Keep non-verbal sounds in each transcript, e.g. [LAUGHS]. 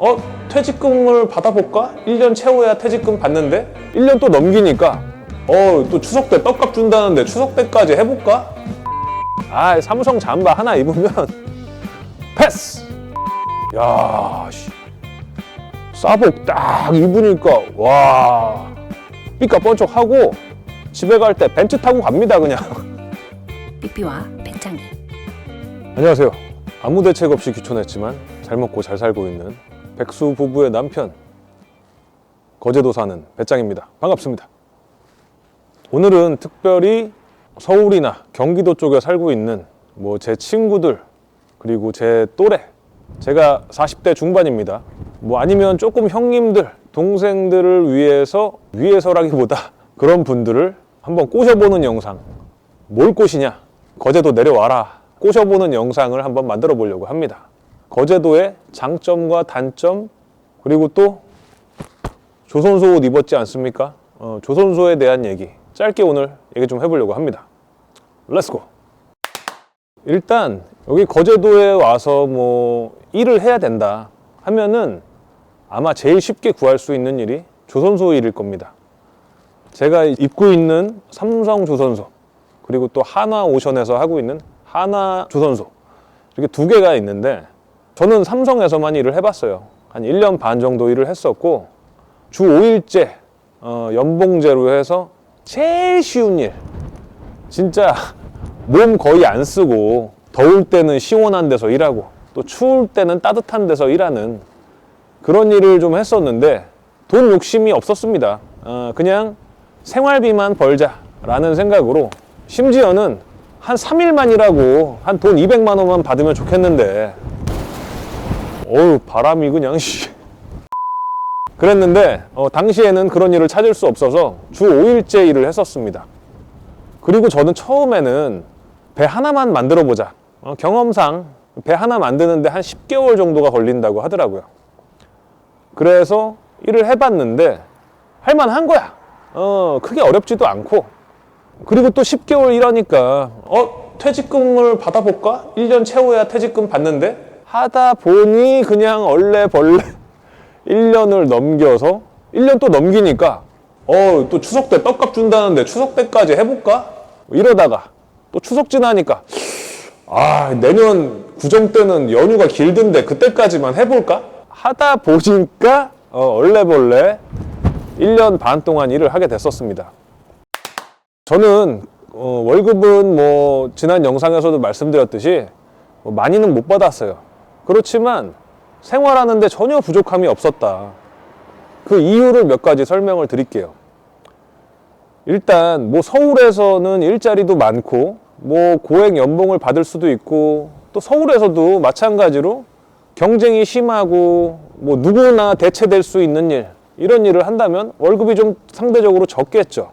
어? 퇴직금을 받아볼까? 1년 채워야 퇴직금 받는데? 1년 또 넘기니까 어, 또 추석 때 떡값 준다는데 추석 때까지 해볼까? 아, 삼성 잠바 하나 입으면 [LAUGHS] 패스! 야, 씨. 싸복 딱 입으니까 와 삐까 번쩍하고 집에 갈 때 벤츠 타고 갑니다 그냥 삐삐와 배짱이 안녕하세요 아무 대책 없이 귀촌했지만 잘 먹고 잘 살고 있는 백수 부부의 남편 거제도 사는 배짱입니다. 반갑습니다. 오늘은 특별히 서울이나 경기도 쪽에 살고 있는 뭐 제 친구들 그리고 제 또래 제가 40대 중반입니다. 뭐 아니면 조금 형님들 동생들을 위해서 위해서라기보다 [LAUGHS] 그런 분들을 한번 꼬셔보는 영상. 뭘 꼬시냐? 거제도 내려와라. 꼬셔보는 영상을 한번 만들어 보려고 합니다 거제도의 장점과 단점 그리고 또 조선소 옷 입었지 않습니까? 어, 조선소에 대한 얘기. 짧게 오늘 얘기 좀 해보려고 합니다. 렛츠고 일단 여기 거제도에 와서 뭐 일을 해야 된다 하면은 아마 제일 쉽게 구할 수 있는 일이 조선소 일일 겁니다. 제가 입고 있는 삼성 조선소 그리고 또 하나 오션에서 하고 있는 하나 조선소 이렇게 두 개가 있는데 저는 삼성에서만 일을 해봤어요. 한 1년 반 정도 일을 했었고 주 5일제 어, 연봉제로 해서 제일 쉬운 일 진짜 몸 거의 안 쓰고 더울 때는 시원한 데서 일하고 또 추울 때는 따뜻한 데서 일하는 그런 일을 좀 했었는데 돈 욕심이 없었습니다. 어, 그냥 생활비만 벌자라는 생각으로 심지어는 한 3일만 일하고 한 돈 200만 원만 받으면 좋겠는데 어우 바람이 그냥 씨. 그랬는데 어, 당시에는 그런 일을 찾을 수 없어서 주 5일째 일을 했었습니다. 그리고 저는 처음에는 배 하나만 만들어 보자. 어, 경험상 배 하나 만드는데 한 10개월 정도가 걸린다고 하더라고요. 그래서 일을 해봤는데 할만한 거야. 어, 크게 어렵지도 않고. 그리고 또 10개월 일하니까 어, 퇴직금을 받아볼까? 1년 채워야 퇴직금 받는데? 하다 보니 그냥 얼레벌레 1년을 [LAUGHS] 넘겨서 1년 또 넘기니까 어, 또 추석 때 떡값 준다는데 추석 때까지 해볼까? 이러다가 또 추석 지나니까 아, 내년 구정 때는 연휴가 길던데 그때까지만 해볼까? 하다 보니까 어, 얼레벌레 1년 반 동안 일을 하게 됐었습니다. 저는 어, 월급은 뭐 지난 영상에서도 말씀드렸듯이 뭐 많이는 못 받았어요. 그렇지만 생활하는데 전혀 부족함이 없었다. 그 이유를 몇 가지 설명을 드릴게요. 일단 뭐 서울에서는 일자리도 많고 뭐 고액 연봉을 받을 수도 있고 또 서울에서도 마찬가지로 경쟁이 심하고 뭐 누구나 대체될 수 있는 일 이런 일을 한다면 월급이 좀 상대적으로 적겠죠.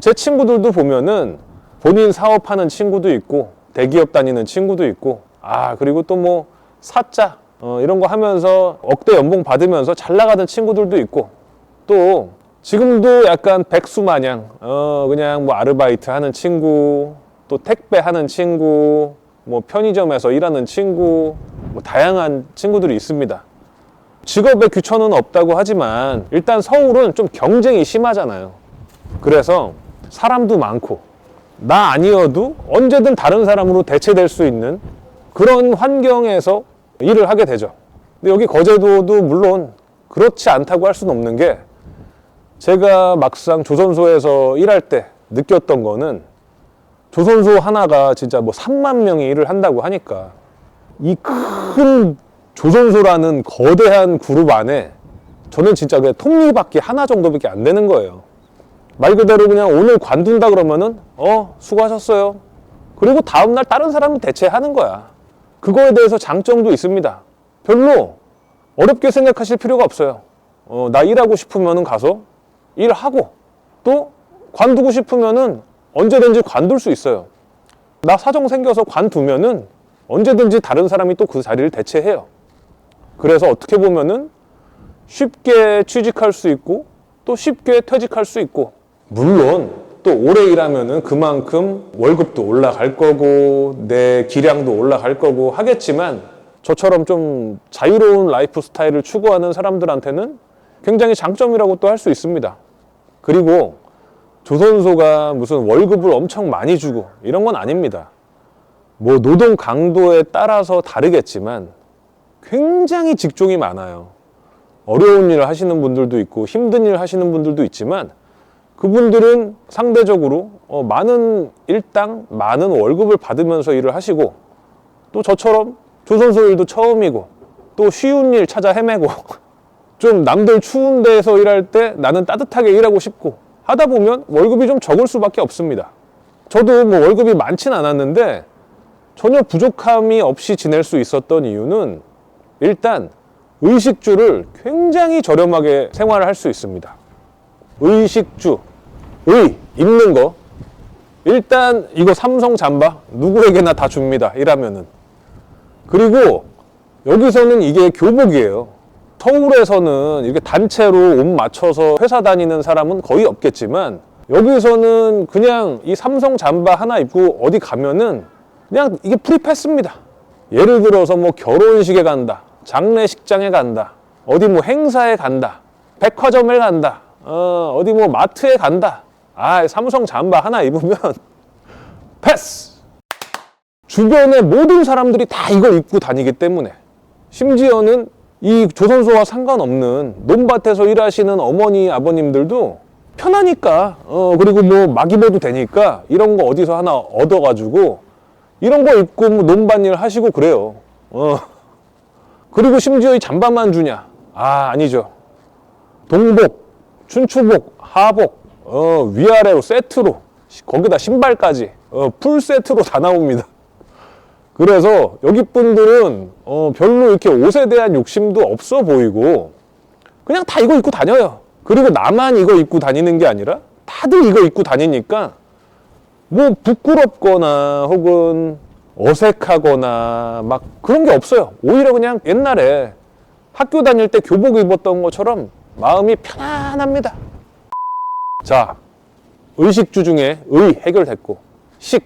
제 친구들도 보면은 본인 사업하는 친구도 있고 대기업 다니는 친구도 있고 아 그리고 또 뭐 사자 어, 이런 거 하면서 억대 연봉 받으면서 잘 나가는 친구들도 있고 또 지금도 약간 백수 마냥 어 그냥 뭐 아르바이트 하는 친구 또 택배 하는 친구 뭐 편의점에서 일하는 친구 뭐 다양한 친구들이 있습니다. 직업에 귀천은 없다고 하지만 일단 서울은 좀 경쟁이 심하잖아요. 그래서 사람도 많고 나 아니어도 언제든 다른 사람으로 대체될 수 있는 그런 환경에서 일을 하게 되죠. 근데 여기 거제도도 물론 그렇지 않다고 할 수는 없는 게 제가 막상 조선소에서 일할 때 느꼈던 거는 조선소 하나가 진짜 뭐 3만 명이 일을 한다고 하니까 이 큰 조선소라는 거대한 그룹 안에 저는 진짜 그냥 톱니바퀴 하나 정도밖에 안 되는 거예요. 말 그대로 그냥 오늘 관둔다 그러면은 어 수고하셨어요. 그리고 다음날 다른 사람이 대체하는 거야. 그거에 대해서 장점도 있습니다. 별로 어렵게 생각하실 필요가 없어요. 어, 나 일하고 싶으면은 가서 일하고 또 관두고 싶으면은 언제든지 관둘 수 있어요. 나 사정 생겨서 관두면은 언제든지 다른 사람이 또 그 자리를 대체해요. 그래서 어떻게 보면은 쉽게 취직할 수 있고 또 쉽게 퇴직할 수 있고 물론 또 오래 일하면은 그만큼 월급도 올라갈 거고 내 기량도 올라갈 거고 하겠지만 저처럼 좀 자유로운 라이프 스타일을 추구하는 사람들한테는 굉장히 장점이라고 또 할 수 있습니다. 그리고 조선소가 무슨 월급을 엄청 많이 주고 이런 건 아닙니다. 뭐 노동 강도에 따라서 다르겠지만 굉장히 직종이 많아요. 어려운 일을 하시는 분들도 있고 힘든 일을 하시는 분들도 있지만 그분들은 상대적으로 어, 많은 일당, 많은 월급을 받으면서 일을 하시고 또 저처럼 조선소 일도 처음이고 또 쉬운 일 찾아 헤매고 [LAUGHS] 좀 남들 추운 데에서 일할 때 나는 따뜻하게 일하고 싶고 하다 보면 월급이 좀 적을 수밖에 없습니다. 저도 뭐 월급이 많진 않았는데 전혀 부족함이 없이 지낼 수 있었던 이유는 일단 의식주를 굉장히 저렴하게 생활을 할 수 있습니다. 의식주, 의, 입는 거. 일단 이거 삼성 잠바 누구에게나 다 줍니다. 일하면은. 그리고 여기서는 이게 교복이에요. 서울에서는 이렇게 단체로 옷 맞춰서 회사 다니는 사람은 거의 없겠지만 여기서는 그냥 이 삼성 잠바 하나 입고 어디 가면은 그냥 이게 프리패스입니다. 예를 들어서 뭐 결혼식에 간다, 장례식장에 간다, 어디 뭐 행사에 간다, 백화점에 간다, 어, 어디 뭐 마트에 간다. 아, 삼성 잠바 하나 입으면 [LAUGHS] 패스! 주변의 모든 사람들이 다 이걸 입고 다니기 때문에 심지어는 이 조선소와 상관없는 논밭에서 일하시는 어머니 아버님들도 편하니까 어 그리고 뭐 막 입어도 되니까 이런 거 어디서 하나 얻어가지고 이런 거 입고 뭐 논밭일 하시고 그래요. 어. 그리고 심지어 이 잠바만 주냐? 아 아니죠. 동복 춘추복 하복 어 위아래로 세트로 거기다 신발까지 어, 풀 세트로 다 나옵니다 그래서 여기 분들은 어, 별로 이렇게 옷에 대한 욕심도 없어 보이고 그냥 다 이거 입고 다녀요. 그리고 나만 이거 입고 다니는 게 아니라 다들 이거 입고 다니니까 뭐 부끄럽거나 혹은 어색하거나 막 그런 게 없어요. 오히려 그냥 옛날에 학교 다닐 때 교복 입었던 것처럼 마음이 편안합니다. 자, 의식주 중에 의 해결됐고 식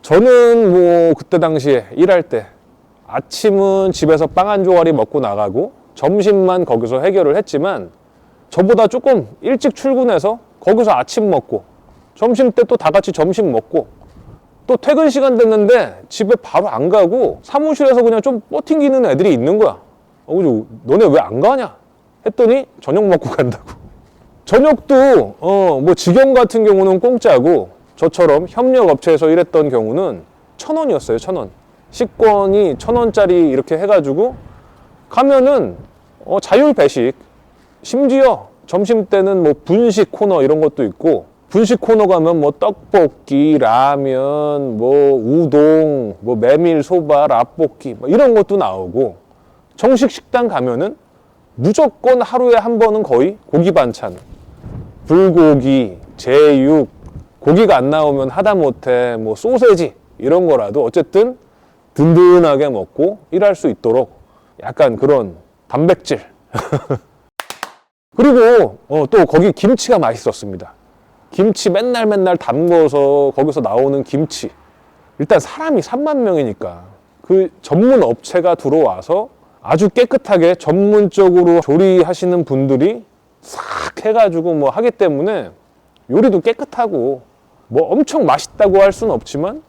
저는 뭐 그때 당시에 일할 때 아침은 집에서 빵 한 조각이 먹고 나가고 점심만 거기서 해결을 했지만 저보다 조금 일찍 출근해서 거기서 아침 먹고 점심 때 또 다 같이 점심 먹고 또 퇴근 시간 됐는데 집에 바로 안 가고 사무실에서 그냥 좀 뻗팅기는 애들이 있는 거야. 어? 너네 왜 안 가냐? 했더니 저녁 먹고 [LAUGHS] 간다고. 저녁도 어 뭐 직영 같은 경우는 공짜고 저처럼 협력 업체에서 일했던 경우는 천 원이었어요 천 원. 식권이 천 원짜리 이렇게 해가지고 가면은 어, 자율 배식 심지어 점심 때는 뭐 분식 코너 이런 것도 있고 분식 코너 가면 뭐 떡볶이, 라면, 뭐 우동, 뭐 메밀 소바, 라볶이 뭐 이런 것도 나오고 정식 식당 가면은 무조건 하루에 한 번은 거의 고기 반찬, 불고기, 제육, 고기가 안 나오면 하다못해 뭐 소세지 이런 거라도 어쨌든 든든하게 먹고 일할 수 있도록 약간 그런 단백질 [LAUGHS] 그리고 어, 또 거기 김치가 맛있었습니다. 김치 맨날 맨날 담궈서 거기서 나오는 김치. 일단 사람이 3만 명이니까 그 전문 업체가 들어와서 아주 깨끗하게 전문적으로 조리하시는 분들이 싹 해가지고 뭐 하기 때문에 요리도 깨끗하고 뭐 엄청 맛있다고 할 수는 없지만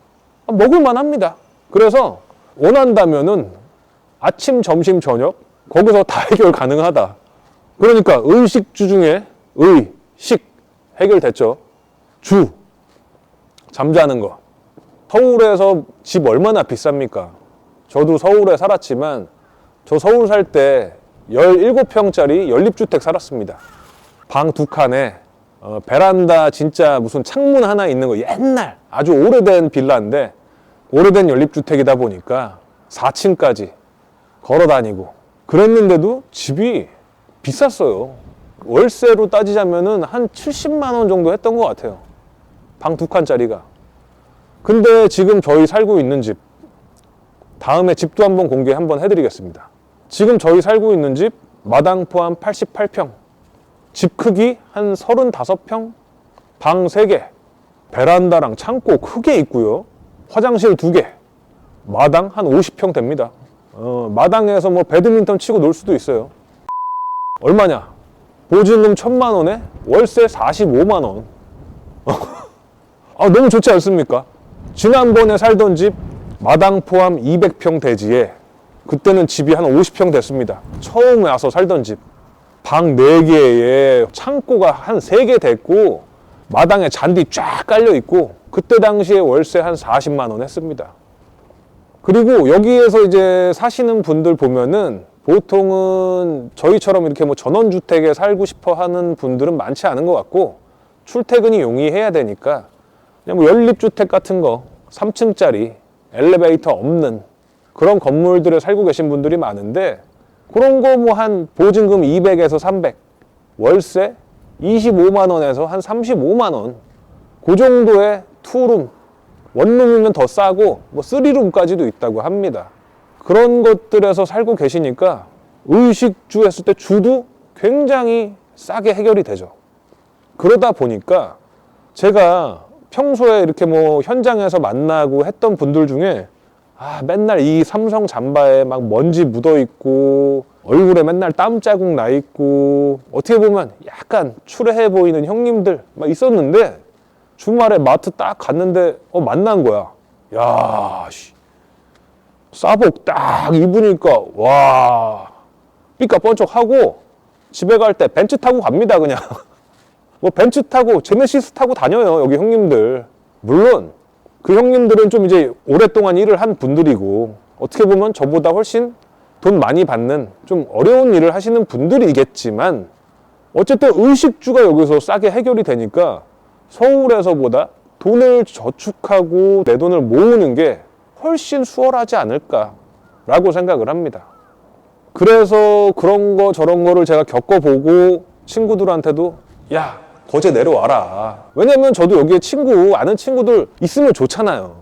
먹을만 합니다. 그래서 원한다면은 아침, 점심, 저녁 거기서 다 [LAUGHS] 해결 가능하다. 그러니까 의식주 중에 의, 식 해결됐죠. 주 잠자는 거. 서울에서 집 얼마나 비쌉니까? 저도 서울에 살았지만 저 서울 살 때 17평짜리 연립주택 살았습니다. 방 두 칸에 어, 베란다 진짜 무슨 창문 하나 있는 거 옛날 아주 오래된 빌라인데 오래된 연립주택이다 보니까 4층까지 걸어 다니고 그랬는데도 집이 비쌌어요. 월세로 따지자면은 한 70만 원 정도 했던 것 같아요. 방 두 칸짜리가. 근데 지금 저희 살고 있는 집 다음에 집도 한번 공개 한번 해드리겠습니다. 지금 저희 살고 있는 집 마당 포함 88평 집 크기 한 35평 방 3개 베란다랑 창고 크게 있고요 화장실 2개 마당 한 50평 됩니다 어, 마당에서 뭐 배드민턴 치고 놀 수도 있어요. 얼마냐? 보증금 천만 원에 월세 45만 원. [LAUGHS] 아, 너무 좋지 않습니까? 지난번에 살던 집 마당 포함 200평 대지에 그때는 집이 한 50평 됐습니다. 처음 와서 살던 집. 방 4개에 창고가 한 3개 됐고 마당에 잔디 쫙 깔려 있고 그때 당시에 월세 한 40만 원 했습니다. 그리고 여기에서 이제 사시는 분들 보면은 보통은 저희처럼 이렇게 뭐 전원주택에 살고 싶어 하는 분들은 많지 않은 것 같고 출퇴근이 용이해야 되니까 그냥 뭐 연립주택 같은 거 3층짜리 엘리베이터 없는 그런 건물들에 살고 계신 분들이 많은데 그런 거 뭐 한 보증금 200에서 300 월세 25만 원에서 한 35만 원그 정도의 투룸 원룸이면 더 싸고 뭐 쓰리룸까지도 있다고 합니다. 그런 것들에서 살고 계시니까 의식주 했을 때 주도 굉장히 싸게 해결이 되죠. 그러다 보니까 제가 평소에 이렇게 뭐 현장에서 만나고 했던 분들 중에 아, 맨날 이 삼성 잠바에 막 먼지 묻어 있고 얼굴에 맨날 땀 자국 나 있고 어떻게 보면 약간 추레해 보이는 형님들 막 있었는데 주말에 마트 딱 갔는데 어 만난 거야. 야, 씨. 싸복 딱 입으니까 와 삐까 번쩍하고 집에 갈 때 벤츠 타고 갑니다 그냥 [LAUGHS] 뭐 벤츠 타고 제네시스 타고 다녀요 여기 형님들 물론 그 형님들은 좀 이제 오랫동안 일을 한 분들이고 어떻게 보면 저보다 훨씬 돈 많이 받는 좀 어려운 일을 하시는 분들이겠지만 어쨌든 의식주가 여기서 싸게 해결이 되니까 서울에서보다 돈을 저축하고 내 돈을 모으는 게 훨씬 수월하지 않을까라고 생각을 합니다. 그래서 그런 거 저런 거를 제가 겪어보고 친구들한테도 야 거제 내려와라. 왜냐면 저도 여기에 친구 아는 친구들 있으면 좋잖아요.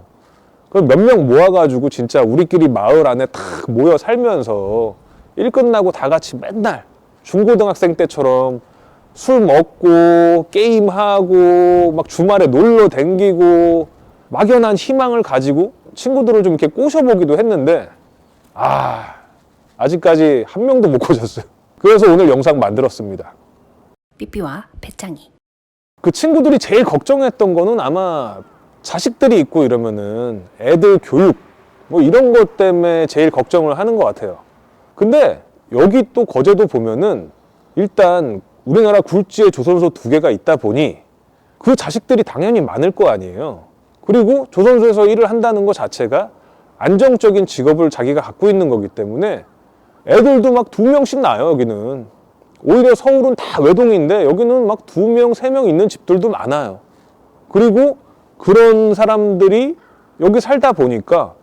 그럼 몇 명 모아가지고 진짜 우리끼리 마을 안에 탁 모여 살면서 일 끝나고 다 같이 맨날 중고등학생 때처럼 술 먹고 게임하고 막 주말에 놀러 댕기고 막연한 희망을 가지고 친구들을 좀 이렇게 꼬셔보기도 했는데 아 아직까지 한 명도 못 꼬셨어요. 그래서 오늘 영상 만들었습니다. 삐삐와 배짱이. 그 친구들이 제일 걱정했던 거는 아마 자식들이 있고 이러면은 애들 교육 뭐 이런 것 때문에 제일 걱정을 하는 것 같아요. 근데 여기 또 거제도 보면은 일단 우리나라 굴지의 조선소 두 개가 있다 보니 그 자식들이 당연히 많을 거 아니에요. 그리고 조선소에서 일을 한다는 것 자체가 안정적인 직업을 자기가 갖고 있는 거기 때문에 애들도 막 두 명씩 나요, 여기는. 오히려 서울은 다 외동인데 여기는 막 두 명, 세 명 있는 집들도 많아요. 그리고 그런 사람들이 여기 살다 보니까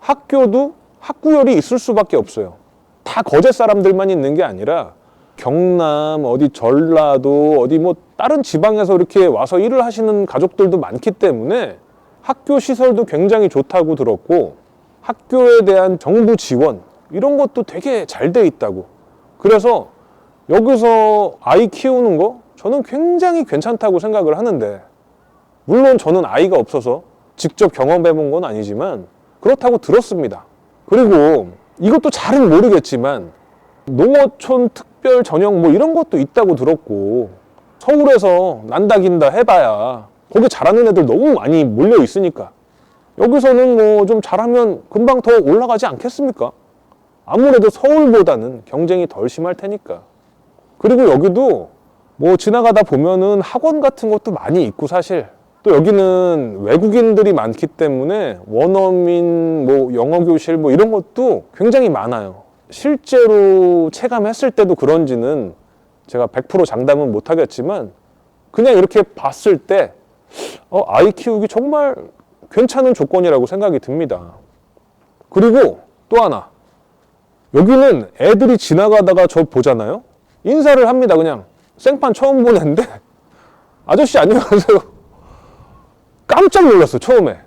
학교도 학구열이 있을 수밖에 없어요. 다 거제 사람들만 있는 게 아니라 경남, 어디 전라도, 어디 뭐 다른 지방에서 이렇게 와서 일을 하시는 가족들도 많기 때문에 학교 시설도 굉장히 좋다고 들었고 학교에 대한 정부 지원 이런 것도 되게 잘 돼 있다고. 그래서 여기서 아이 키우는 거 저는 굉장히 괜찮다고 생각을 하는데 물론 저는 아이가 없어서 직접 경험해 본 건 아니지만 그렇다고 들었습니다. 그리고 이것도 잘은 모르겠지만 농어촌 특별 전형 뭐 이런 것도 있다고 들었고 서울에서 난다 긴다 해봐야 거기 잘하는 애들 너무 많이 몰려 있으니까 여기서는 뭐 좀 잘하면 금방 더 올라가지 않겠습니까? 아무래도 서울보다는 경쟁이 덜 심할 테니까. 그리고 여기도 뭐 지나가다 보면은 학원 같은 것도 많이 있고 사실 또 여기는 외국인들이 많기 때문에 원어민 뭐 영어 교실 뭐 이런 것도 굉장히 많아요. 실제로 체감했을 때도 그런지는 제가 100% 장담은 못 하겠지만 그냥 이렇게 봤을 때 어, 아이 키우기 정말 괜찮은 조건이라고 생각이 듭니다. 그리고 또 하나 여기는 애들이 지나가다가 저 보잖아요. 인사를 합니다. 그냥 생판 처음 보는데 [LAUGHS] 아저씨 안녕하세요. 깜짝 놀랐어 처음에.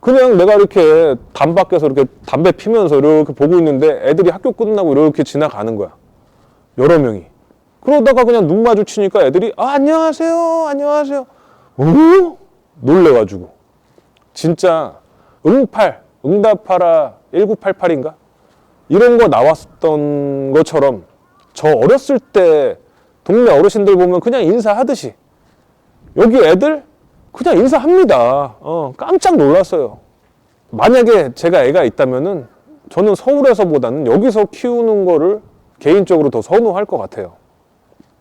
그냥 내가 이렇게 담 밖에서 이렇게 담배 피면서 이렇게 보고 있는데 애들이 학교 끝나고 이렇게 지나가는 거야. 여러 명이. 그러다가 그냥 눈 마주치니까 애들이 아, 안녕하세요. 안녕하세요. 어? 놀래가지고. 진짜 응팔, 응답하라 1988인가? 이런 거 나왔던 것처럼 저 어렸을 때 동네 어르신들 보면 그냥 인사하듯이 여기 애들 그냥 인사합니다. 어, 깜짝 놀랐어요. 만약에 제가 애가 있다면은 저는 서울에서보다는 여기서 키우는 거를 개인적으로 더 선호할 것 같아요.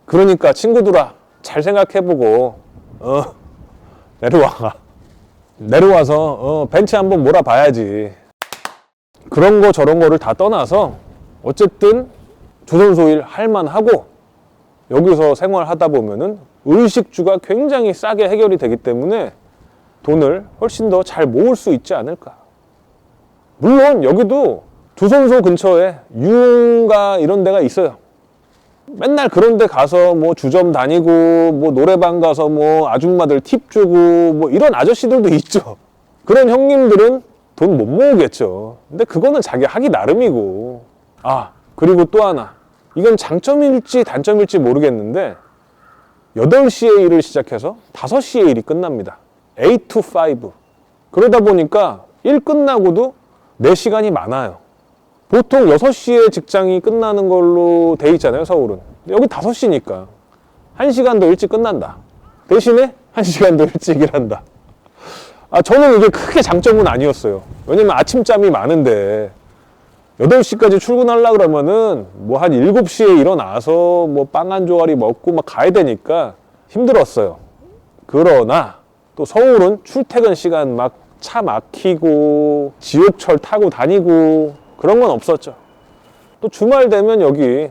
그러니까 친구들아 잘 생각해보고 어 내려와 내려와서 어, 벤치 한번 몰아봐야지. 그런 거 저런 거를 다 떠나서 어쨌든 조선소일 할만하고 여기서 생활하다 보면은 의식주가 굉장히 싸게 해결이 되기 때문에 돈을 훨씬 더 잘 모을 수 있지 않을까. 물론 여기도 조선소 근처에 유흥가 이런 데가 있어요. 맨날 그런 데 가서 뭐 주점 다니고 뭐 노래방 가서 뭐 아줌마들 팁 주고 뭐 이런 아저씨들도 있죠. 그런 형님들은 돈 못 모으겠죠. 근데 그거는 자기 하기 나름이고. 아, 그리고 또 하나. 이건 장점일지 단점일지 모르겠는데 8시에 일을 시작해서 5시에 일이 끝납니다. 8 to 5. 그러다 보니까 일 끝나고도 4시간이 많아요. 보통 6시에 직장이 끝나는 걸로 돼 있잖아요, 서울은. 여기 5시니까. 1시간 더 일찍 끝난다. 대신에 1시간 더 일찍 일한다. 아, 저는 이게 크게 장점은 아니었어요. 왜냐면 아침잠이 많은데 8시까지 출근하려 그러면은 뭐한 7시에 일어나서 뭐 빵 한 조각이 먹고 막 가야 되니까 힘들었어요. 그러나 또 서울은 출퇴근 시간 막 차 막히고 지옥철 타고 다니고 그런 건 없었죠. 또 주말 되면 여기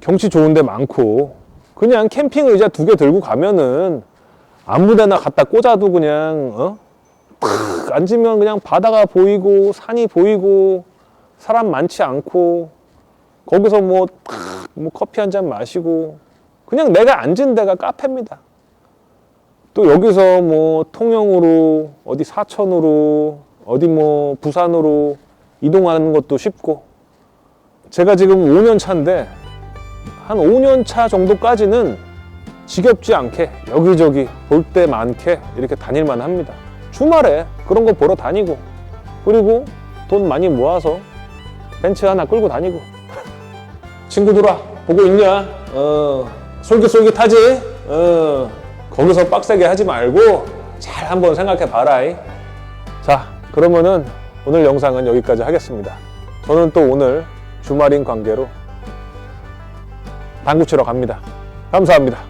경치 좋은 데 많고 그냥 캠핑 의자 두 개 들고 가면은 아무 데나 갖다 꽂아도 그냥 어? 탁 앉으면 그냥 바다가 보이고 산이 보이고 사람 많지 않고 거기서 뭐, 탁, 뭐 커피 한 잔 마시고 그냥 내가 앉은 데가 카페입니다. 또 여기서 뭐 통영으로 어디 사천으로 어디 뭐 부산으로 이동하는 것도 쉽고 제가 지금 5년 차인데 한 5년 차 정도까지는 지겹지 않게 여기저기 볼 때 많게 이렇게 다닐만 합니다. 주말에 그런 거 보러 다니고 그리고 돈 많이 모아서 벤츠 하나 끌고 다니고 친구들아 보고 있냐? 어 솔깃솔깃하지? 어 거기서 빡세게 하지 말고 잘 한번 생각해 봐라. 자 그러면은 오늘 영상은 여기까지 하겠습니다. 저는 또 오늘 주말인 관계로 당구 치러 갑니다. 감사합니다.